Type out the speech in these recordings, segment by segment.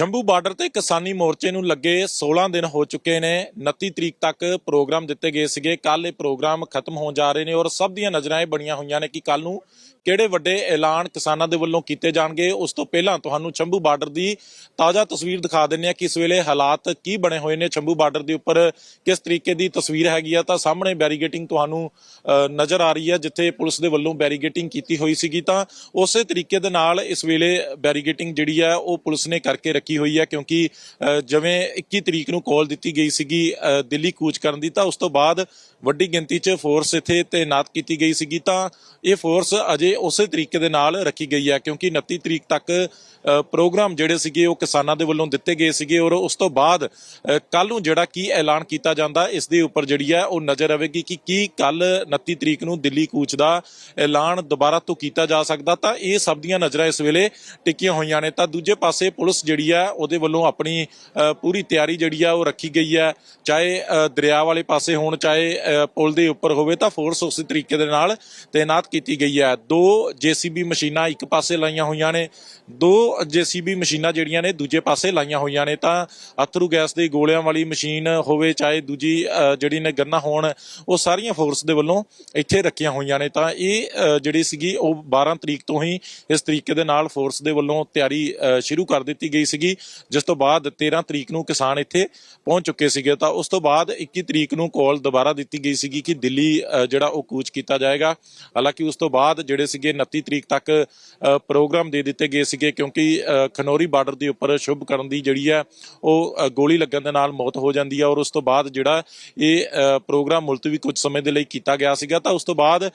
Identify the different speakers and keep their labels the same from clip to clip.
Speaker 1: Shambhu border ਤੇ ਕਿਸਾਨੀ ਮੋਰਚੇ ਨੂੰ ਲੱਗੇ 16 ਦਿਨ ਹੋ ਚੁੱਕੇ ਨੇ। 29 ਤਰੀਕ ਤੱਕ ਪ੍ਰੋਗਰਾਮ ਦਿੱਤੇ ਗਏ ਸੀਗੇ। ਕੱਲ ਇਹ ਪ੍ਰੋਗਰਾਮ ਖਤਮ ਹੋਣ ਜਾ ਰਹੇ ਨੇ ਔਰ ਸਭ ਦੀਆਂ ਨਜ਼ਰਾਂ ਇਹ ਬਣੀਆਂ ਹੋਈਆਂ ਨੇ ਕਿ ਕੱਲ ਨੂੰ ਕਿਹੜੇ ਵੱਡੇ ਐਲਾਨ ਕਿਸਾਨਾਂ ਦੇ ਵੱਲੋਂ ਕੀਤੇ ਜਾਣਗੇ? ਉਸ ਤੋਂ ਪਹਿਲਾਂ ਤੁਹਾਨੂੰ ਸ਼ੰਭੂ ਬਾਰਡਰ ਦੀ ਤਾਜ਼ਾ ਤਸਵੀਰ ਦਿਖਾ ਦਿੰਨੇ ਆ ਕਿ ਇਸ ਵੇਲੇ ਹਾਲਾਤ ਕੀ ਬਣੇ ਹੋਏ ਨੇ। ਸ਼ੰਭੂ ਬਾਰਡਰ ਦੇ ਉੱਪਰ ਕਿਸ ਤਰੀਕੇ ਦੀ ਤਸਵੀਰ ਹੈਗੀ ਆ? ਤਾਂ ਸਾਹਮਣੇ ਬੈਰੀਗੇਟਿੰਗ ਤੁਹਾਨੂੰ ਅ, ਨਜ਼ਰ ਆ ਰਹੀ ਹੈ ਜਿੱਥੇ ਪੁਲਿਸ ਦੇ ਵੱਲੋਂ ਬੈਰੀਗੇਟਿੰਗ ਕੀਤੀ ਹੋਈ ਸੀਗੀ। ਤਾਂ ਉਸੇ ਤਰੀਕੇ ਦੇ ਨਾਲ ਇਸ ਵੇਲੇ ਬੈਰੀਗੇਟਿੰਗ ਜਿਹੜੀ ਹੈ ਉਹ ਪੁਲਿਸ ਨੇ ਕਰਕੇ ਰੱਖੀ ਹੋਈ ਹੈ ਕਿਉਂਕਿ ਅ, ਜਿਵੇਂ 21 ਤਰੀਕ ਨੂੰ ਕਾਲ ਦਿੱਤੀ ਗਈ ਸੀਗੀ ਅ, ਦਿੱਲੀ ਕੂਚ ਕਰਨ ਦੀ। ਤਾਂ ਉਸ ਤੋਂ ਬਾਅਦ ਵੱਡੀ ਗਿਣਤੀ 'ਚ ਫੋਰਸ ਇੱਥੇ ਤਾਇਨਾਤ ਕੀਤੀ ਗਈ ਸੀਗੀ ਤਾਂ ਇਹ ਫੋਰਸ ਅਜੇ ਉਸੇ ਤਰੀਕੇ ਦੇ ਨਾਲ ਰੱਖੀ ਗਈ ਹੈ ਕਿਉਂਕਿ 29 ਤਰੀਕ ਤੱਕ ਪ੍ਰੋਗਰਾਮ ਜਿਹੜੇ ਸੀਗੇ ਉਹ ਕਿਸਾਨਾਂ ਦੇ ਵੱਲੋਂ ਦਿੱਤੇ ਗਏ ਸੀਗੇ ਔਰ ਉਸ ਤੋਂ ਬਾਅਦ ਕੱਲ ਨੂੰ ਜਿਹੜਾ ਕੀ ਐਲਾਨ ਕੀਤਾ ਜਾਂਦਾ, ਇਸ ਦੇ ਉੱਪਰ ਜਿਹੜੀ ਹੈ ਉਹ ਨਜ਼ਰ ਆਵੇਗੀ ਕਿ ਕੀ ਕੱਲ 29 ਤਰੀਕ ਨੂੰ ਦਿੱਲੀ ਕੂਚ ਦਾ ਐਲਾਨ ਦੁਬਾਰਾ ਤੋਂ ਕੀਤਾ ਜਾ ਸਕਦਾ। ਤਾਂ ਇਹ ਸਭ ਦੀਆਂ ਨਜ਼ਰਾਂ ਇਸ ਵੇਲੇ ਟਿਕੀਆਂ ਹੋਈਆਂ ਨੇ। ਤਾਂ ਦੂਜੇ ਪਾਸੇ ਪੁਲਿਸ ਜਿਹੜੀ ਹੈ ਉਹਦੇ ਵੱਲੋਂ ਆਪਣੀ ਪੂਰੀ ਤਿਆਰੀ ਜਿਹੜੀ ਆ ਉਹ ਰੱਖੀ ਗਈ ਹੈ। ਚਾਹੇ ਦਰਿਆ ਵਾਲੇ ਪਾਸੇ ਹੋਣ, ਚਾਹੇ ਪੁਲ ਦੇ ਉੱਪਰ ਹੋਵੇ ਤਾਂ ਫੋਰਸ ਉਸੇ ਤਰੀਕੇ ਦੇ ਨਾਲ ਤਾਇਨਾਤ ਕੀਤੀ ਗਈ ਹੈ। ਦੋ ਜੀਸੀਬੀ ਮਸ਼ੀਨਾਂ ਇੱਕ ਪਾਸੇ ਲਾਈਆਂ ਹੋਈਆਂ ਨੇ। ਦੋ ਜੀਸੀਬੀ ਮਸ਼ੀਨਾਂ ਜਿਹੜੀਆਂ ਨੇ ਦੂਜੇ ਪਾਸੇ ਲਾਈਆਂ ਹੋਈਆਂ ਨੇ, ਤਾਂ ਅਥਰੂ ਗੈਸ ਦੇ ਗੋਲਿਆਂ ਵਾਲੀ ਮਸ਼ੀਨ ਹੋਵੇ, ਚਾਹੇ ਦੂਜੀ ਜਿਹੜੀ ਨੇ ਗੰਨਾ ਹੋਣ, ਉਹ ਸਾਰੀਆਂ ਫੋਰਸ ਦੇ ਵੱਲੋਂ ਇੱਥੇ ਰੱਖੀਆਂ ਹੋਈਆਂ ਨੇ। ਤਾਂ ਇਹ ਜਿਹੜੀ ਸੀਗੀ, ਉਹ 12 ਤਰੀਕ ਤੋਂ ਹੀ ਇਸ ਤਰੀਕੇ ਦੇ ਨਾਲ ਫੋਰਸ ਦੇ ਵੱਲੋਂ ਤਿਆਰੀ ਸ਼ੁਰੂ ਕਰ ਦਿੱਤੀ ਗਈ ਸੀਗੀ। ਜਿਸ ਤੋਂ ਬਾਅਦ 13 ਤਰੀਕ ਨੂੰ ਕਿਸਾਨ ਇੱਥੇ ਪਹੁੰਚ ਚੁੱਕੇ ਸੀਗੇ। ਤਾਂ ਉਸ ਤੋਂ ਬਾਅਦ 21 ਤਰੀਕ ਨੂੰ ਕਾਲ ਦੁਬਾਰਾ ਦਿੱਤੀ ਗਈ ਸੀਗੀ ਕਿ ਦਿੱਲੀ ਜਿਹੜਾ ਉਹ ਕੂਚ ਕੀਤਾ ਜਾਏਗਾ। ਹਾਲਾਂਕਿ ਉਸ ਤੋਂ ਬਾਅਦ ਜਿਹੜੇ ਸੀਗੇ 29 ਤਰੀਕ ਤੱਕ ਪ੍ਰੋਗਰਾਮ ਦੇ ਦਿੱਤੇ ਗਏ ਸੀਗੇ, ਕਿਉਂਕਿ ਅ, ਖਨੌਰੀ ਬਾਰਡਰ ਦੇ ਉੱਪਰ ਸ਼ੁਭ ਕਰਨ ਦੀ ਜਿਹੜੀ ਹੈ ਉਹ ਗੋਲੀ ਲੱਗਣ ਦੇ ਨਾਲ ਮੌਤ ਹੋ ਜਾਂਦੀ ਹੈ ਔਰ ਉਸ ਤੋਂ ਬਾਅਦ ਜਿਹੜਾ ਇਹ ਪ੍ਰੋਗਰਾਮ ਮੁਲਤਵੀ ਕੁਝ ਸਮੇਂ ਦੇ ਲਈ ਕੀਤਾ ਗਿਆ ਸੀਗਾ ਤਾਂ ਉਸ ਤੋਂ ਬਾਅਦ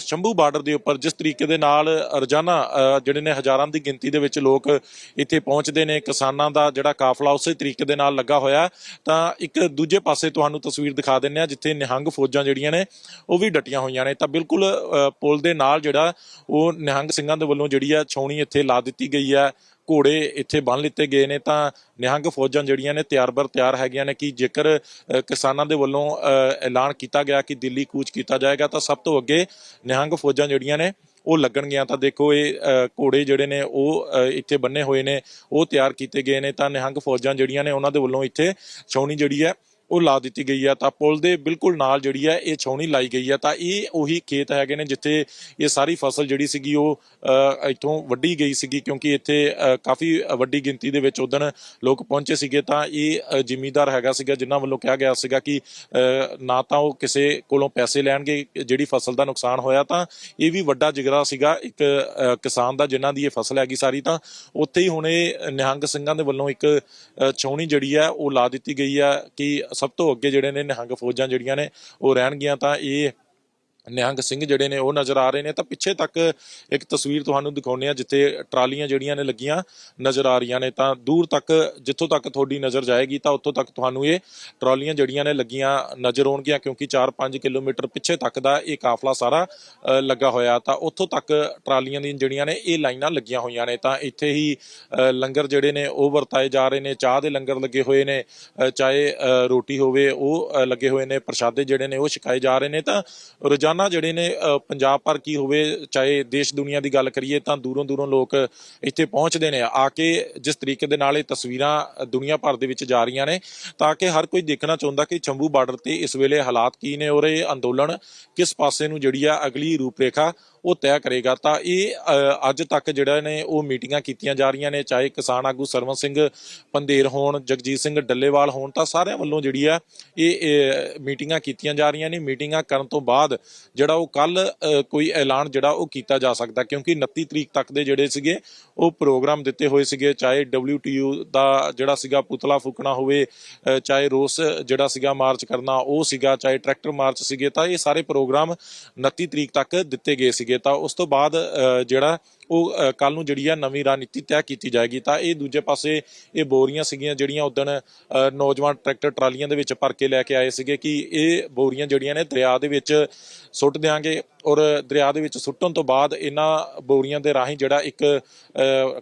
Speaker 1: ਸ਼ੰਭੂ ਬਾਰਡਰ ਦੇ ਉੱਪਰ ਜਿਸ ਤਰੀਕੇ ਦੇ ਨਾਲ ਰੋਜ਼ਾਨਾ ਜਿਹੜੇ ਨੇ ਹਜ਼ਾਰਾਂ ਦੀ ਗਿਣਤੀ ਦੇ ਵਿੱਚ ਲੋਕ ਇੱਥੇ ਪਹੁੰਚਦੇ ਨੇ ਕਿਸਾਨਾਂ ਦਾ ਜਿਹੜਾ ਕਾਫਲਾ ਉਸੇ ਤਰੀਕੇ ਦੇ ਨਾਲ ਲੱਗਾ ਹੋਇਆ ਤਾਂ ਇੱਕ ਦੂਜੇ ਪਾਸੇ ਤੁਹਾਨੂੰ ਤਸਵੀਰ ਦਿਖਾ ਦਿੰਨੇ ਆ ਜਿੱਥੇ ਨਿਹੰਗ ਫੌਜਾਂ ਜਿਹੜੀਆਂ ਨੇ ਉਹ ਵੀ ਡਟੀਆਂ ਹੋਈਆਂ ਨੇ ਤਾਂ ਬਿਲਕੁਲ ਪੁਲ ਦੇ ਨਾਲ ਜਿਹੜਾ ਉਹ ਨਿਹੰਗ ਸਿੰਘਾਂ ਦੇ ਵੱਲੋਂ ਜਿਹੜੀ ਆ ਛਾਉਣੀ ਇੱਥੇ ਲਾ ਦਿੱਤੀ ਗਈ ਹੈ ਘੋੜੇ ਇੱਥੇ ਬੰਨ ਲਿੱਤੇ ਗਏ ਨੇ ਤਾਂ ਨਿਹੰਗ ਫੌਜਾਂ ਜਿਹੜੀਆਂ ਨੇ ਤਿਆਰ-ਬਰ ਤਿਆਰ ਹੈਗੀਆਂ ਨੇ ਕਿ ਜੇਕਰ ਕਿਸਾਨਾਂ ਦੇ ਵੱਲੋਂ ਅ, ਐਲਾਨ ਕੀਤਾ ਗਿਆ ਕਿ ਦਿੱਲੀ ਕੂਚ ਕੀਤਾ ਜਾਏਗਾ ਤਾਂ ਸਭ ਤੋਂ ਅੱਗੇ ਨਿਹੰਗ ਫੌਜਾਂ ਜਿਹੜੀਆਂ ਨੇ ਉਹ ਲੱਗਣਗੀਆਂ। ਤਾਂ ਦੇਖੋ ਇਹ ਅ, ਘੋੜੇ ਜਿਹੜੇ ਨੇ ਉਹ ਇੱਥੇ ਬੰਨੇ ਹੋਏ ਨੇ ਉਹ ਤਿਆਰ ਕੀਤੇ ਗਏ ਨੇ ਤਾਂ ਨਿਹੰਗ ਫੌਜਾਂ ਜਿਹੜੀਆਂ ਨੇ ਉਹਨਾਂ ਦੇ ਵੱਲੋਂ ਇੱਥੇ ਛਾਉਣੀ ਜਿਹੜੀ ਹੈ ਉਹ ਲਾ ਦਿੱਤੀ ਗਈ ਹੈ ਤਾਂ ਪੁਲ ਦੇ ਬਿਲਕੁਲ ਨਾਲ ਜਿਹੜੀ ਹੈ ਇਹ ਛਾਉਣੀ ਲਾਈ ਗਈ ਹੈ ਤਾਂ ਇਹ ਉਹੀ ਖੇਤ ਹੈਗੇ ਨੇ ਜਿੱਥੇ ਇਹ ਸਾਰੀ ਫਸਲ ਜਿਹੜੀ ਸੀਗੀ ਉਹ ਇੱਥੋਂ ਵੱਢੀ ਗਈ ਸੀਗੀ, ਕਿਉਂਕਿ ਇੱਥੇ ਕਾਫੀ ਵੱਡੀ ਗਿਣਤੀ ਦੇ ਵਿੱਚ ਉਦਣ ਲੋਕ ਪਹੁੰਚੇ ਸੀਗੇ, ਤਾਂ ਇਹ ਜ਼ਿਮੀਦਾਰ ਹੈਗਾ ਸੀਗਾ, ਜਿਨ੍ਹਾਂ ਵੱਲੋਂ ਕਿਹਾ ਗਿਆ ਸੀਗਾ ਕਿ ਨਾ ਤਾਂ ਉਹ ਕਿਸੇ ਕੋਲੋਂ ਪੈਸੇ ਲੈਣਗੇ, ਜਿਹੜੀ ਫਸਲ ਦਾ ਨੁਕਸਾਨ ਹੋਇਆ, ਤਾਂ ਇਹ ਵੀ ਵੱਡਾ ਜਿਗਰਾ ਸੀਗਾ, ਇੱਕ ਕਿਸਾਨ ਦਾ, ਜਿਨ੍ਹਾਂ ਦੀ ਇਹ ਫਸਲ ਹੈਗੀ ਸਾਰੀ, ਤਾਂ ਉੱਥੇ ਹੀ ਹੁਣੇ ਨਿਹੰਗ ਸਿੰਘਾਂ ਦੇ ਵੱਲੋਂ ਇੱਕ ਛਾਉਣੀ ਜਿਹੜੀ ਹੈ ਉਹ ਲਾ ਦਿੱਤੀ ਗਈ ਹੈ ਕਿ ਸਭ ਤੋਂ ਅੱਗੇ ਜਿਹੜੇ ਨੇ ਨਿਹੰਗ ਫੌਜਾਂ ਜਿਹੜੀਆਂ ਨੇ ਉਹ ਰਹਿਣਗੀਆਂ ਤਾਂ ਇਹ ਨਿਹੰਗ ਸਿੰਘ ਜਿਹੜੇ ਨੇ, ਉਹ ਨਜ਼ਰ ਆ ਰਹੇ ਨੇ। ਤਾਂ ਪਿੱਛੇ ਤੱਕ ਇੱਕ ਤਸਵੀਰ ਤੁਹਾਨੂੰ ਦਿਖਾਉਂਦੇ ਆ ਜਿੱਥੇ ਟਰਾਲੀਆਂ ਜਿਹੜੀਆਂ ਨੇ ਲੱਗੀਆਂ ਨਜ਼ਰ ਆ ਰਹੀਆਂ ਨੇ। ਤਾਂ ਦੂਰ ਤੱਕ, ਜਿੱਥੋਂ ਤੱਕ ਤੁਹਾਡੀ ਨਜ਼ਰ ਜਾਏਗੀ, ਤਾਂ ਉੱਥੋਂ ਤੱਕ ਤੁਹਾਨੂੰ ਇਹ ਟਰਾਲੀਆਂ ਜਿਹੜੀਆਂ ਨੇ ਲੱਗੀਆਂ ਨਜ਼ਰ ਆਉਣਗੀਆਂ, ਕਿਉਂਕਿ 4-5 ਕਿਲੋਮੀਟਰ ਪਿੱਛੇ ਤੱਕ ਦਾ ਇਹ ਕਾਫਲਾ ਸਾਰਾ ਲੱਗਾ ਹੋਇਆ। ਤਾਂ ਉੱਥੋਂ ਤੱਕ ਟਰਾਲੀਆਂ ਦੀਆਂ ਜਿਹੜੀਆਂ ਨੇ, ਇਹ ਲਾਈਨਾਂ ਲੱਗੀਆਂ ਹੋਈਆਂ ਨੇ। ਤਾਂ ਇੱਥੇ ਹੀ ਲੰਗਰ ਜਿਹੜੇ ਨੇ, ਉਹ ਵਰਤਾਏ ਜਾ ਰਹੇ ਨੇ। ਚਾਹ ਦੇ ਲੰਗਰ ਲੱਗੇ ਹੋਏ ਨੇ ਚਾਹੇ ਰੋਟੀ ਹੋਵੇ, ਉਹ ਲੱਗੇ ਹੋਏ ਨੇ। ਪ੍ਰਸ਼ਾਦੇ ਜਿਹੜੇ ਨੇ, ਉਹ ਛਕਾਏ ਜਾ ਰਹੇ ਨੇ। ਤਾਂ ਰੋਜ਼ਾਨਾ ਜਿਹੜੇ ਨੇ ਪੰਜਾਬ ਭਰ ਕੀ ਹੋਵੇ, ਚਾਹੇ ਦੇਸ਼ ਦੁਨੀਆ ਦੀ ਗੱਲ ਕਰੀਏ, ਤਾਂ ਦੂਰੋਂ ਦੂਰੋਂ ਲੋਕ ਇੱਥੇ ਪਹੁੰਚਦੇ ਨੇ। ਆ ਕੇ ਜਿਸ ਤਰੀਕੇ ਦੇ ਨਾਲ ਇਹ ਤਸਵੀਰਾਂ ਦੁਨੀਆ ਭਰ ਦੇ ਵਿੱਚ ਜਾ ਰਹੀਆਂ ਨੇ, ਤਾਂ ਕਿ ਹਰ ਕੋਈ ਦੇਖਣਾ ਚਾਹੁੰਦਾ ਕਿ ਚੰਬੂ ਬਾਰਡਰ ਤੇ ਇਸ ਵੇਲੇ ਹਾਲਾਤ ਕੀ ਨੇ ਔਰ ਇਹ ਅੰਦੋਲਨ ਕਿਸ ਪਾਸੇ ਨੂੰ ਜਿਹੜੀ ਆ ਅਗਲੀ ਰੂਪਰੇਖਾ ਉਹ ਤੈਅ ਕਰੇਗਾ। ਤਾਂ ਇਹ ਅੱਜ ਤੱਕ ਜਿਹੜਾ ਨੇ ਉਹ ਮੀਟਿੰਗਾਂ ਕੀਤੀਆਂ ਜਾ ਰਹੀਆਂ ਨੇ, ਚਾਹੇ ਕਿਸਾਨ ਆਗੂ ਸਰਵਨ ਸਿੰਘ ਪੰਦੇਰ ਹੋਣ, ਜਗਜੀਤ ਸਿੰਘ ਡੱਲੇਵਾਲ ਹੋਣ, ਤਾਂ ਸਾਰਿਆਂ ਵੱਲੋਂ ਜਿਹੜੀ ਆ ਇਹ ਮੀਟਿੰਗਾਂ ਕੀਤੀਆਂ ਜਾ ਰਹੀਆਂ ਨੇ। ਮੀਟਿੰਗਾਂ ਕਰਨ ਤੋਂ ਬਾਅਦ ਜਿਹੜਾ ਉਹ ਕੱਲ ਕੋਈ ਐਲਾਨ ਜਿਹੜਾ ਉਹ ਕੀਤਾ ਜਾ ਸਕਦਾ, ਕਿਉਂਕਿ 29 ਤਰੀਕ ਤੱਕ ਦੇ ਜਿਹੜੇ ਸੀਗੇ, ਉਹ ਪ੍ਰੋਗਰਾਮ ਦਿੱਤੇ ਹੋਏ ਸੀਗੇ, ਚਾਹੇ WTO ਦਾ ਜਿਹੜਾ ਸੀਗਾ ਪੁਤਲਾ ਫੂਕਣਾ ਹੋਵੇ ਚਾਹੇ ਰੋਸ ਜਿਹੜਾ ਸੀਗਾ ਮਾਰਚ ਕਰਨਾ, ਉਹ ਸੀਗਾ, ਚਾਹੇ ਟਰੈਕਟਰ ਮਾਰਚ ਸੀਗੇ, ਤਾਂ ਇਹ ਸਾਰੇ ਪ੍ਰੋਗਰਾਮ 29 ਤਰੀਕ ਤੱਕ ਦਿੱਤੇ ਗਏ ਸੀਗੇ। ਤਾਂ ਉਸ ਤੋਂ ਬਾਅਦ ਜਿਹੜਾ ਉਹ ਕੱਲ ਨੂੰ ਜਿਹੜੀ ਆ ਨਵੀਂ ਰਣਨੀਤੀ ਤੈਅ ਕੀਤੀ ਜਾਏਗੀ, ਤਾਂ ਇਹ ਦੂਜੇ ਪਾਸੇ ਇਹ ਬੋਰੀਆਂ ਸੀਗੀਆਂ ਜਿਹੜੀਆਂ ਉਦਣ ਨੌਜਵਾਨ ਟਰੈਕਟਰ ਟਰਾਲੀਆਂ ਦੇ ਵਿੱਚ ਭਰ ਕੇ ਲੈ ਕੇ ਆਏ ਸੀਗੇ ਕਿ ਇਹ ਬੋਰੀਆਂ ਜਿਹੜੀਆਂ ਨੇ ਦਰਿਆ ਦੇ ਵਿੱਚ ਸੁੱਟ ਦਿਆਂਗੇ। ਔਰ ਦਰਿਆ ਦੇ ਵਿੱਚ ਸੁੱਟਣ ਤੋਂ ਬਾਅਦ ਇਹਨਾਂ ਬੋਰੀਆਂ ਦੇ ਰਾਹੀਂ ਜਿਹੜਾ ਇੱਕ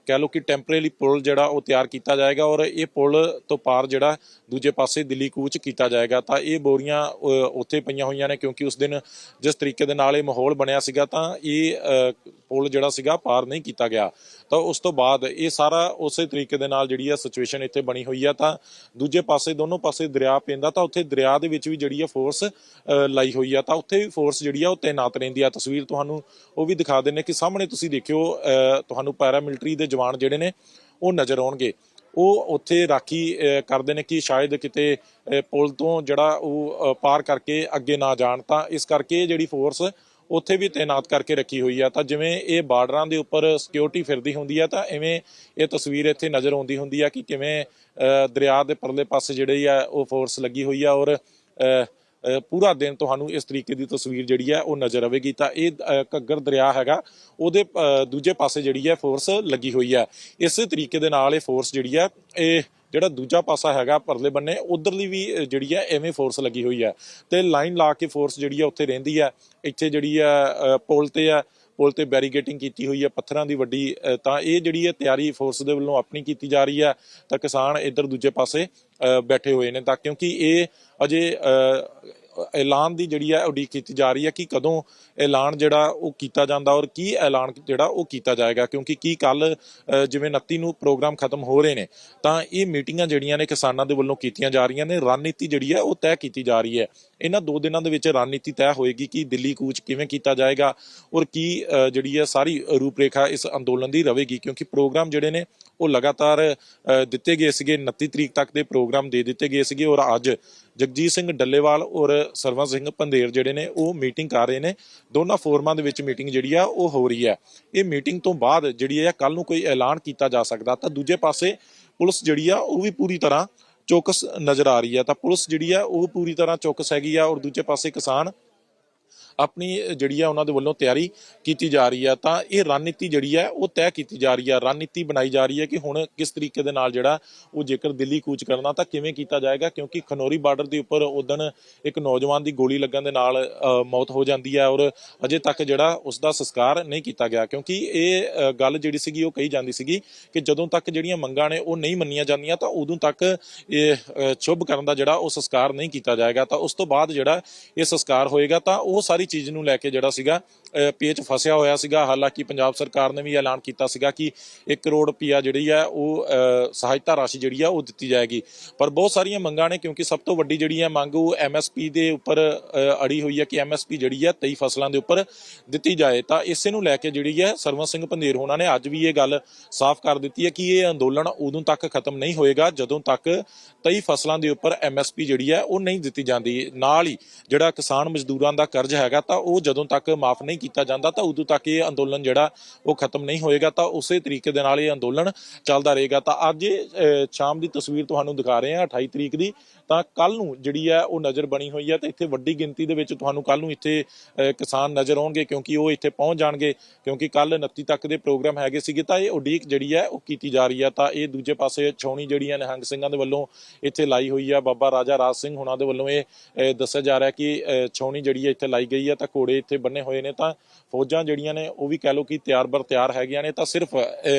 Speaker 1: ਕਹਿ ਲਓ ਕਿ ਟੈਂਪਰੇਰੀ ਪੁਲ ਜਿਹੜਾ ਉਹ ਤਿਆਰ ਕੀਤਾ ਜਾਏਗਾ ਔਰ ਇਹ ਪੁਲ ਤੋਂ ਪਾਰ ਜਿਹੜਾ ਦੂਜੇ ਪਾਸੇ ਦਿੱਲੀ ਕੂਚ ਕੀਤਾ ਜਾਏਗਾ, ਤਾਂ ਇਹ ਬੋਰੀਆਂ ਉੱਥੇ ਪਈਆਂ ਹੋਈਆਂ ਨੇ ਕਿਉਂਕਿ ਉਸ ਦਿਨ ਜਿਸ ਤਰੀਕੇ ਦੇ ਨਾਲ ਇਹ ਮਾਹੌਲ ਬਣਿਆ ਸੀਗਾ, ਤਾਂ ਇਹ ਪੁਲ ਜਿਹੜਾ ਸੀਗਾ ਪਾਰ ਨਹੀਂ ਕੀਤਾ ਗਿਆ। ਤਾਂ ਉਸ ਤੋਂ ਬਾਅਦ ਇਹ ਸਾਰਾ ਉਸੇ ਤਰੀਕੇ ਦੇ ਨਾਲ ਜਿਹੜੀ ਆ ਸਿਚੁਏਸ਼ਨ ਇੱਥੇ ਬਣੀ ਹੋਈ ਆ, ਤਾਂ ਦੂਜੇ ਪਾਸੇ, ਦੋਨੋਂ ਪਾਸੇ ਦਰਿਆ ਪੈਂਦਾ, ਤਾਂ ਉੱਥੇ ਦਰਿਆ ਦੇ ਵਿੱਚ ਵੀ ਜਿਹੜੀ ਆ ਫੋਰਸ ਲਾਈ ਹੋਈ ਆ, ਤਾਂ ਉੱਥੇ ਵੀ ਫੋਰਸ ਜਿਹੜੀ ਆ ਉਹ ਤੈਨਾਤ ਰਹਿੰਦੀ ਆ ਤਸਵੀਰ ਤੁਹਾਨੂੰ ਉਹ ਵੀ ਦਿਖਾ ਦਿੰਨੇ ਕਿ ਸਾਹਮਣੇ ਤੁਸੀਂ ਦੇਖਿਓ ਅਹ, ਤੁਹਾਨੂੰ ਪੈਰਾਮਿਲਟਰੀ ਦੇ ਜਵਾਨ ਜਿਹੜੇ ਨੇ ਉਹ ਨਜ਼ਰ ਆਉਣਗੇ। ਉਹ ਉੱਥੇ ਰਾਖੀ ਕਰਦੇ ਨੇ ਕਿ ਸ਼ਾਇਦ ਕਿਤੇ ਪੁਲ ਤੋਂ ਜਿਹੜਾ ਉਹ ਪਾਰ ਕਰਕੇ ਅੱਗੇ ਨਾ ਜਾਣ। ਤਾਂ ਇਸ ਕਰਕੇ ਇਹ ਜਿਹੜੀ ਫੋਰਸ ਉੱਥੇ ਵੀ ਤਾਇਨਾਤ ਕਰਕੇ ਰੱਖੀ ਹੋਈ ਆ। ਤਾਂ ਜਿਵੇਂ ਇਹ ਬਾਰਡਰਾਂ ਦੇ ਉੱਪਰ ਸਿਕਿਉਰਿਟੀ ਫਿਰਦੀ ਹੁੰਦੀ ਆ ਤਾਂ ਐਵੇਂ ਇਹ ਤਸਵੀਰ ਇੱਥੇ ਨਜ਼ਰ ਆਉਂਦੀ ਹੁੰਦੀ ਆ ਕਿ ਕਿਵੇਂ ਅਹ, ਦਰਿਆ ਦੇ ਪਰਲੇ ਪਾਸੇ ਜਿਹੜੀ ਆ ਉਹ ਫੋਰਸ ਲੱਗੀ ਹੋਈ ਆ ਔਰ ਅਹ, ਪੂਰਾ ਦਿਨ ਤੁਹਾਨੂੰ ਇਸ ਤਰੀਕੇ ਦੀ ਤਸਵੀਰ ਜਿਹੜੀ ਹੈ ਉਹ ਨਜ਼ਰ ਆਵੇਗੀ। ਤਾਂ ਇਹ ਘੱਗਰ ਦਰਿਆ ਹੈਗਾ, ਉਹਦੇ ਦੂਜੇ ਪਾਸੇ ਜਿਹੜੀ ਹੈ ਫੋਰਸ ਲੱਗੀ ਹੋਈ ਹੈ। ਇਸੇ ਤਰੀਕੇ ਦੇ ਨਾਲ ਇਹ ਫੋਰਸ ਜਿਹੜੀ ਹੈ, ਇਹ ਜਿਹੜਾ ਦੂਜਾ ਪਾਸਾ ਹੈਗਾ ਪਰਲੇ ਬੰਨੇ, ਉਧਰਲੀ ਵੀ ਜਿਹੜੀ ਹੈ ਐਵੇਂ ਫੋਰਸ ਲੱਗੀ ਹੋਈ ਹੈ। ਤੇ ਲਾਈਨ ਲਾ ਕੇ ਫੋਰਸ ਜਿਹੜੀ ਆ ਉੱਥੇ ਰਹਿੰਦੀ ਹੈ। ਇੱਥੇ ਜਿਹੜੀ ਹੈ ਪੁਲ ਤੇ ਹੈ, ਪੁਲ ਤੇ ਬੈਰੀਗੇਟਿੰਗ ਕੀਤੀ ਹੋਈ ਹੈ ਪੱਥਰਾਂ ਦੀ ਵੱਡੀ ਤਾਂ ਇਹ ਜਿਹੜੀ ਹੈ ਤਿਆਰੀ ਫੋਰਸ ਦੇ ਵੱਲੋਂ ਆਪਣੀ ਕੀਤੀ ਜਾ ਰਹੀ ਹੈ। ਤਾਂ ਕਿਸਾਨ ਇੱਧਰ ਦੂਜੇ ਪਾਸੇ ਬੈਠੇ ਹੋਏ ਨੇ ਤਾਂ ਕਿਉਂਕਿ ਇਹ ਅਜੇ ਐਲਾਨ ਦੀ ਜਿਹੜੀ ਹੈ ਉਡੀਕ ਕੀਤੀ ਜਾ ਰਹੀ ਹੈ ਕਿ ਕਦੋਂ ਐਲਾਨ ਜਿਹੜਾ ਉਹ ਕੀਤਾ ਜਾਂਦਾ ਔਰ ਕੀ ਐਲਾਨ ਜਿਹੜਾ ਉਹ ਕੀਤਾ ਜਾਏਗਾ ਕਿਉਂਕਿ ਕੀ ਕੱਲ ਜਿਵੇਂ 29 ਨੂੰ ਪ੍ਰੋਗਰਾਮ ਖਤਮ ਹੋ ਰਹੇ ਨੇ ਤਾਂ ਇਹ ਮੀਟਿੰਗਾਂ ਜਿਹੜੀਆਂ ਨੇ ਕਿਸਾਨਾਂ ਦੇ ਵੱਲੋਂ ਕੀਤੀਆਂ ਜਾ ਰਹੀਆਂ ਨੇ, ਰਣਨੀਤੀ ਜਿਹੜੀ ਹੈ ਉਹ ਤੈਅ ਕੀਤੀ ਜਾ ਰਹੀ ਹੈ। ਇਹਨਾਂ ਦੋ ਦਿਨਾਂ ਦੇ ਵਿੱਚ ਰਣਨੀਤੀ ਤੈਅ ਹੋਏਗੀ ਕਿ ਦਿੱਲੀ ਕੂਚ ਕਿਵੇਂ ਕੀਤਾ ਜਾਏਗਾ ਔਰ ਕੀ ਜਿਹੜੀ ਹੈ ਸਾਰੀ ਰੂਪਰੇਖਾ ਇਸ ਅੰਦੋਲਨ ਦੀ ਰਹੇਗੀ ਕਿਉਂਕਿ ਪ੍ਰੋਗਰਾਮ ਜਿਹੜੇ ਨੇ ਉਹ ਲਗਾਤਾਰ ਦਿੱਤੇ ਗਏ ਸੀਗੇ 29 ਤਰੀਕ ਤੱਕ ਦੇ ਪ੍ਰੋਗਰਾਮ ਦੇ ਦਿੱਤੇ ਗਏ ਸੀਗੇ ਔਰ ਅੱਜ ਜਗਜੀਤ ਸਿੰਘ ਡੱਲੇਵਾਲ ਔਰ ਸਰਵਨ ਸਿੰਘ ਪੰਧੇਰ ਜਿਹੜੇ ਨੇ ਉਹ ਮੀਟਿੰਗ ਕਰ ਰਹੇ ਨੇ। ਦੋਨਾਂ ਫੋਰਮਾਂ ਦੇ ਵਿੱਚ ਮੀਟਿੰਗ ਜਿਹੜੀ ਆ ਉਹ ਹੋ ਰਹੀ ਹੈ। ਇਹ ਮੀਟਿੰਗ ਤੋਂ ਬਾਅਦ ਜਿਹੜੀ ਹੈ ਕੱਲ ਨੂੰ ਕੋਈ ਐਲਾਨ ਕੀਤਾ ਜਾ ਸਕਦਾ ਤਾਂ ਦੂਜੇ ਪਾਸੇ ਪੁਲਿਸ ਜਿਹੜੀ ਆ ਉਹ ਵੀ ਪੂਰੀ ਤਰ੍ਹਾਂ ਚੌਕਸ ਨਜ਼ਰ ਆ ਰਹੀ ਹੈ ਤਾਂ ਪੁਲਿਸ ਜਿਹੜੀ ਆ, ਉਹ ਪੂਰੀ ਤਰ੍ਹਾਂ ਚੌਕਸ ਹੈਗੀ ਆ ਔਰ ਦੂਜੇ ਪਾਸੇ ਕਿਸਾਨ ਆਪਣੀ ਜਿਹੜੀ ਆ ਉਹਨਾਂ ਦੇ ਵੱਲੋਂ ਤਿਆਰੀ ਕੀਤੀ ਜਾ ਰਹੀ ਆ ਤਾਂ ਇਹ ਰਣਨੀਤੀ ਜਿਹੜੀ ਆ ਉਹ ਤੈਅ ਕੀਤੀ ਜਾ ਰਹੀ ਆ। ਰਣਨੀਤੀ ਬਣਾਈ ਜਾ ਰਹੀ ਹੈ ਕਿ ਹੁਣ ਕਿਸ ਤਰੀਕੇ ਦੇ ਨਾਲ ਜਿਹੜਾ ਉਹ ਜੇਕਰ ਦਿੱਲੀ ਕੂਚ ਕਰਨਾ ਤਾਂ ਕਿਵੇਂ ਕੀਤਾ ਜਾਏਗਾ? ਕਿਉਂਕਿ ਖਨੌਰੀ ਬਾਰਡਰ ਦੇ ਉੱਪਰ ਉਦਣ ਇੱਕ ਨੌਜਵਾਨ ਦੀ ਗੋਲੀ ਲੱਗਣ ਦੇ ਨਾਲ ਮੌਤ ਹੋ ਜਾਂਦੀ ਹੈ ਔਰ ਅਜੇ ਤੱਕ ਜਿਹੜਾ ਉਸ ਦਾ ਸੰਸਕਾਰ ਨਹੀਂ ਕੀਤਾ ਗਿਆ। ਕਿਉਂਕਿ ਇਹ ਗੱਲ ਜਿਹੜੀ ਸੀਗੀ ਉਹ ਕਹੀ ਜਾਂਦੀ ਸੀਗੀ ਕਿ ਜਦੋਂ ਤੱਕ ਜਿਹੜੀਆਂ ਮੰਗਾਂ ਨੇ ਉਹ ਨਹੀਂ ਮੰਨੀਆਂ ਜਾਂਦੀਆਂ ਤਾਂ ਉਦੋਂ ਤੱਕ ਇਹ ਅ, ਸ਼ੁਭ ਕਰਨ ਦਾ ਜਿਹੜਾ ਉਹ ਸੰਸਕਾਰ ਨਹੀਂ ਕੀਤਾ ਜਾਏਗਾ। ਤਾਂ ਉਸ ਤੋਂ ਬਾਅਦ ਜਿਹੜਾ ਇਹ ਸੰਸਕਾਰ ਹੋਏਗਾ ਤਾਂ ਉਹ ਸਾਰੀ ਚੀਜ਼ ਨੂੰ ਲੈ ਕੇ ਜਿਹੜਾ ਸੀਗਾ ਅ, ਪੇਚ ਫਸਿਆ ਹੋਇਆ ਸੀਗਾ। ਹਾਲਾਂਕਿ ਪੰਜਾਬ ਸਰਕਾਰ ਨੇ ਵੀ ਐਲਾਨ ਕੀਤਾ ਸੀਗਾ ਕਿ 1 ਕਰੋੜ ਰੁਪਇਆ ਜਿਹੜੀ ਹੈ ਉਹ ਅ, ਸਹਾਇਤਾ ਰਾਸ਼ੀ ਜਿਹੜੀ ਆ ਉਹ ਦਿੱਤੀ ਜਾਏਗੀ। ਪਰ ਬਹੁਤ ਸਾਰੀਆਂ ਮੰਗਾਂ ਨੇ ਕਿਉਂਕਿ ਸਭ ਤੋਂ ਵੱਡੀ ਜਿਹੜੀ ਹੈ ਮੰਗ ਉਹ ਐਮਐਸਪੀ ਦੇ ਉੱਪਰ ਅੜੀ ਹੋਈ ਹੈ ਕਿ ਐਮਐਸਪੀ ਜਿਹੜੀ ਹੈ 23 ਫਸਲਾਂ ਦੇ ਉੱਪਰ ਦਿੱਤੀ ਜਾਏ। ਤਾਂ ਇਸੇ ਨੂੰ ਲੈ ਕੇ ਜਿਹੜੀ ਹੈ ਸਰਵਨ ਸਿੰਘ ਪੰਧੇਰ ਹੋਣਾ ਨੇ ਅੱਜ ਵੀ ਇਹ ਗੱਲ ਸਾਫ਼ ਕਰ ਦਿੱਤੀ ਹੈ ਕਿ ਇਹ ਅੰਦੋਲਨ ਉਦੋਂ ਤੱਕ ਖਤਮ ਨਹੀਂ ਹੋਏਗਾ ਜਦੋਂ ਤੱਕ 23 ਫਸਲਾਂ ਦੇ ਉੱਪਰ ਐਮਐਸਪੀ ਜਿਹੜੀ ਹੈ ਉਹ ਨਹੀਂ ਦਿੱਤੀ ਜਾਂਦੀ। ਨਾਲ ਹੀ ਜਿਹੜਾ ਕਿਸਾਨ ਮਜ਼ਦੂਰਾਂ ਦਾ ਕਰਜ਼ ਹੈਗਾ ਤਾਂ ਉਹ ਜਦੋਂ ਤੱਕ ਮਾਫ ਨਹੀਂ ਕੀਤਾ ਜਾਂਦਾ ਤਾਂ ਉਦੋਂ ਤੱਕ ਇਹ ਅੰਦੋਲਨ ਜਿਹੜਾ ਉਹ ਖਤਮ ਨਹੀਂ ਹੋਏਗਾ ਤਾਂ ਉਸੇ ਤਰੀਕੇ ਦੇ ਨਾਲ ਇਹ ਅੰਦੋਲਨ ਚੱਲਦਾ ਰਹੇਗਾ। ਤਾਂ ਅੱਜ ਸ਼ਾਮ ਦੀ ਤਸਵੀਰ ਤੁਹਾਨੂੰ ਦਿਖਾ ਰਹੇ ਹਾਂ 28 ਤਰੀਕ ਦੀ। ਤਾਂ ਕੱਲ ਨੂੰ ਜਿਹੜੀ ਹੈ ਉਹ ਨਜ਼ਰ ਬਣੀ ਹੋਈ ਹੈ ਤੇ ਇੱਥੇ ਵੱਡੀ ਗਿਣਤੀ ਦੇ ਵਿੱਚ ਤੁਹਾਨੂੰ ਕੱਲ ਨੂੰ ਇੱਥੇ ਕਿਸਾਨ ਨਜ਼ਰ ਆਉਣਗੇ ਕਿਉਂਕਿ ਉਹ ਇੱਥੇ ਪਹੁੰਚ ਜਾਣਗੇ ਕਿਉਂਕਿ ਕੱਲ 29 ਤੱਕ ਦੇ ਪ੍ਰੋਗਰਾਮ ਹੈਗੇ ਸੀਗੇ ਤਾਂ ਇਹ ਉਡੀਕ ਜਿਹੜੀ ਹੈ ਉਹ ਕੀਤੀ ਜਾ ਰਹੀ ਹੈ। ਤਾਂ ਇਹ ਦੂਜੇ ਪਾਸੇ ਛਾਉਣੀ ਜਿਹੜੀਆਂ ਨਿਹੰਗ ਸਿੰਘਾਂ ਦੇ ਵੱਲੋਂ ਇੱਥੇ ਲਾਈ ਹੋਈ ਹੈ ਬਾਬਾ ਰਾਜਾ ਰਾਜ ਸਿੰਘ ਹੁਣਾਂ ਦੇ ਵੱਲੋਂ ਇਹ ਦੱਸਿਆ ਜਾ ਰਿਹਾ ਕਿ ਅਹ, ਛਾਉਣੀ ਜਿਹੜੀ ਹੈ ਇੱਥੇ ਲਾਈ ਗਈ ਹੈ ਤਾਂ ਘੋੜੇ ਇੱਥੇ ਬੰਨੇ ਹੋਏ ਨੇ ਤਾਂ ਫੌਜਾਂ ਜਿਹੜੀਆਂ ਨੇ ਉਹ ਵੀ ਕਹਿ ਲਓ ਕਿ ਤਿਆਰ ਬਰ ਤਿਆਰ ਹੈਗੀਆਂ ਨੇ ਤਾਂ ਸਿਰਫ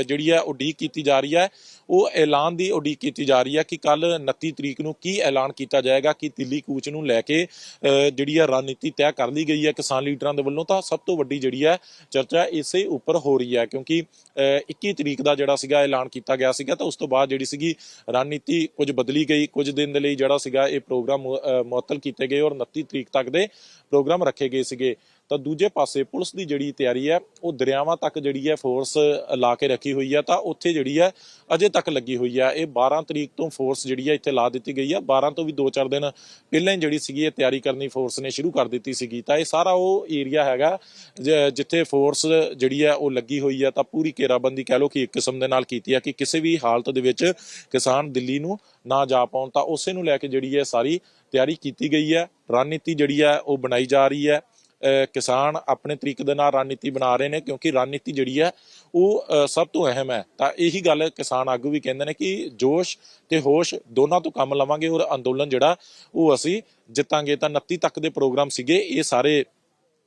Speaker 1: ਜਿਹੜੀ ਹੈ ਉਡੀਕ ਕੀਤੀ ਜਾ ਰਹੀ ਹੈ ਉਹ ਐਲਾਨ ਦੀ ਉਡੀਕ ਕੀਤੀ ਜਾ ਰਹੀ ਹੈ ਕਿ ਕੱਲ 29 ਤਰੀਕ ਨੂੰ ਕੀ ਐਲਾਨ ਕੀਤਾ ਜਾਏਗਾ ਕਿ ਦਿੱਲੀ ਕੂਚ ਨੂੰ ਲੈ ਕੇ ਅਹ, ਜਿਹੜੀ ਹੈ ਰਣਨੀਤੀ ਤੈਅ ਕਰ ਲਈ ਗਈ ਹੈ ਕਿਸਾਨ ਲੀਡਰਾਂ ਦੇ ਵੱਲੋਂ ਤਾਂ ਸਭ ਤੋਂ ਵੱਡੀ ਜਿਹੜੀ ਹੈ ਚਰਚਾ ਇਸੇ ਉੱਪਰ ਹੋ ਰਹੀ ਹੈ ਕਿਉਂਕਿ ਅਹ, 21 ਤਰੀਕ ਦਾ ਜਿਹੜਾ ਸੀਗਾ ਐਲਾਨ ਕੀਤਾ ਗਿਆ ਸੀਗਾ ਤਾਂ ਉਸ ਤੋਂ ਬਾਅਦ ਜਿਹੜੀ ਸੀਗੀ ਰਣਨੀਤੀ ਕੁਝ ਬਦਲੀ ਗਈ ਕੁਝ ਦਿਨ ਦੇ ਲਈ ਜਿਹੜਾ ਸੀਗਾ ਇਹ ਪ੍ਰੋਗਰਾਮ ਮੁ- ਮੁਅੱਤਲ ਕੀਤੇ ਗਏ ਔਰ 29 ਤਰੀਕ ਤੱਕ ਦੇ ਪ੍ਰੋਗਰਾਮ ਰੱਖੇ ਗਏ ਸੀਗੇ, ਤਾਂ ਦੂਜੇ ਪਾਸੇ ਪੁਲਿਸ ਦੀ ਜਿਹੜੀ ਤਿਆਰੀ ਹੈ, ਉਹ ਦਰਿਆਵਾਂ ਤੱਕ ਜਿਹੜੀ ਹੈ ਫੋਰਸ ਲਾ ਕੇ ਰੱਖੀ ਹੋਈ ਹੈ, ਤਾਂ ਉੱਥੇ ਜਿਹੜੀ ਹੈ ਅਜੇ ਤੱਕ ਲੱਗੀ ਹੋਈ ਹੈ। ਇਹ 12 ਤਰੀਕ ਤੋਂ ਫੋਰਸ ਜਿਹੜੀ ਹੈ ਇੱਥੇ ਲਾ ਦਿੱਤੀ ਗਈ ਹੈ। 12 ਤੋਂ ਵੀ 2-4 ਦਿਨ ਪਹਿਲਾਂ ਜਿਹੜੀ ਸੀਗੀ ਇਹ ਤਿਆਰੀ ਕਰਨੀ ਫੋਰਸ ਨੇ ਸ਼ੁਰੂ ਕਰ ਦਿੱਤੀ ਸੀਗੀ। ਤਾਂ ਇਹ ਸਾਰਾ ਉਹ ਏਰੀਆ ਹੈਗਾ ਜਿੱਥੇ ਫੋਰਸ ਜਿਹੜੀ ਹੈ ਉਹ ਲੱਗੀ ਹੋਈ ਹੈ, ਤਾਂ ਪੂਰੀ ਘੇਰਾਬੰਦੀ ਕਹਿ ਲਓ ਕਿ ਇੱਕ ਕਿਸਮ ਦੇ ਨਾਲ ਕੀਤੀ ਹੈ ਕਿ ਕਿਸੇ ਵੀ ਹਾਲਤ ਦੇ ਵਿੱਚ ਕਿਸਾਨ ਦਿੱਲੀ ਨੂੰ ਨਾ ਜਾ ਪਾਉਣ, ਤਾਂ ਉਸੇ ਨੂੰ ਲੈ ਕੇ ਜਿਹੜੀ ਹੈ ਸਾਰੀ ਤਿਆਰੀ ਕੀਤੀ ਗਈ ਹੈ। ਰਣਨੀਤੀ ਜਿਹੜੀ ਹੈ, ਉਹ ਬਣਾਈ ਜਾ ਰਹੀ ਹੈ। ਕਿਸਾਨ ਆਪਣੇ ਤਰੀਕੇ ਦੇ ਨਾਲ ਰਣਨੀਤੀ ਬਣਾ ਰਹੇ ਨੇ ਕਿਉਂਕਿ ਰਣਨੀਤੀ ਜਿਹੜੀ ਹੈ, ਉਹ ਸਭ ਤੋਂ ਅਹਿਮ ਹੈ। ਤਾਂ ਇਹੀ ਗੱਲ ਕਿਸਾਨ ਆਗੂ ਵੀ ਕਹਿੰਦੇ ਨੇ ਕਿ ਜੋਸ਼ ਤੇ ਹੋਸ਼ ਦੋਨਾਂ ਤੋਂ ਕੰਮ ਲਵਾਂਗੇ ਔਰ ਅੰਦੋਲਨ ਜਿਹੜਾ, ਉਹ ਅਸੀਂ ਜਿੱਤਾਂਗੇ। ਤਾਂ 29 ਤੱਕ ਦੇ ਪ੍ਰੋਗਰਾਮ ਸੀਗੇ। ਇਹ ਸਾਰੇ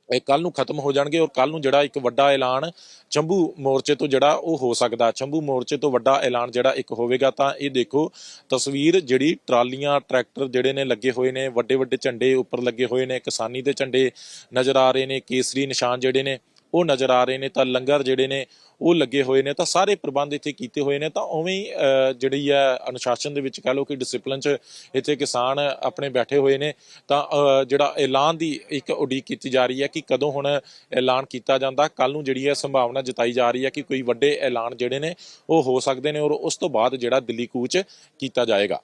Speaker 1: ਇਹ ਕੱਲ ਨੂੰ ਖਤਮ ਹੋ ਜਾਣਗੇ ਔਰ ਕੱਲ ਨੂੰ ਜਿਹੜਾ ਇੱਕ ਵੱਡਾ ਐਲਾਨ ਚੰਬੂ ਮੋਰਚੇ ਤੋਂ ਜਿਹੜਾ ਉਹ ਹੋ ਸਕਦਾ, ਚੰਬੂ ਮੋਰਚੇ ਤੋਂ ਵੱਡਾ ਐਲਾਨ ਜਿਹੜਾ ਇੱਕ ਹੋਵੇਗਾ ਤਾਂ ਇਹ ਦੇਖੋ ਤਸਵੀਰ ਜਿਹੜੀ ਟਰਾਲੀਆਂ, ਟਰੈਕਟਰ ਜਿਹੜੇ ਨੇ ਲੱਗੇ ਹੋਏ ਨੇ ਵੱਡੇ ਵੱਡੇ ਝੰਡੇ ਉੱਪਰ ਲੱਗੇ ਹੋਏ ਨੇ, ਕਿਸਾਨੀ ਦੇ ਝੰਡੇ ਨਜ਼ਰ ਆ ਰਹੇ ਨੇ, ਕੇਸਰੀ ਨਿਸ਼ਾਨ ਜਿਹੜੇ ਨੇ ਉਹ ਨਜ਼ਰ ਆ ਰਹੇ ਨੇ, ਤਾਂ ਲੰਗਰ ਜਿਹੜੇ ਨੇ ਉਹ ਲੱਗੇ ਹੋਏ ਨੇ, ਤਾਂ ਸਾਰੇ ਪ੍ਰਬੰਧ ਇੱਥੇ ਕੀਤੇ ਹੋਏ ਨੇ, ਤਾਂ ਉਵੇਂ ਹੀ ਜਿਹੜੀ ਹੈ ਅਨੁਸ਼ਾਸਨ ਦੇ ਵਿੱਚ ਕਹ ਲਓ ਕਿ ਡਿਸਪਲਿਨ 'ਚ ਇੱਥੇ ਕਿਸਾਨ ਆਪਣੇ ਬੈਠੇ ਹੋਏ ਨੇ, ਤਾਂ ਜਿਹੜਾ ਐਲਾਨ ਦੀ ਇੱਕ ਉਡੀਕ ਕੀਤੀ ਜਾ ਰਹੀ ਹੈ ਕਿ ਕਦੋਂ ਹੁਣ ਐਲਾਨ ਕੀਤਾ ਜਾਂਦਾ ਕੱਲ ਨੂੰ ਜਿਹੜੀ ਹੈ ਸੰਭਾਵਨਾ ਜਤਾਈ ਜਾ ਰਹੀ ਹੈ ਕਿ ਕੋਈ ਵੱਡੇ ਐਲਾਨ ਜਿਹੜੇ ਨੇ ਉਹ ਹੋ ਸਕਦੇ ਨੇ ਔਰ ਉਸ ਤੋਂ ਬਾਅਦ ਜਿਹੜਾ ਦਿੱਲੀ ਕੂਚ ਕੀਤਾ ਜਾਏਗਾ।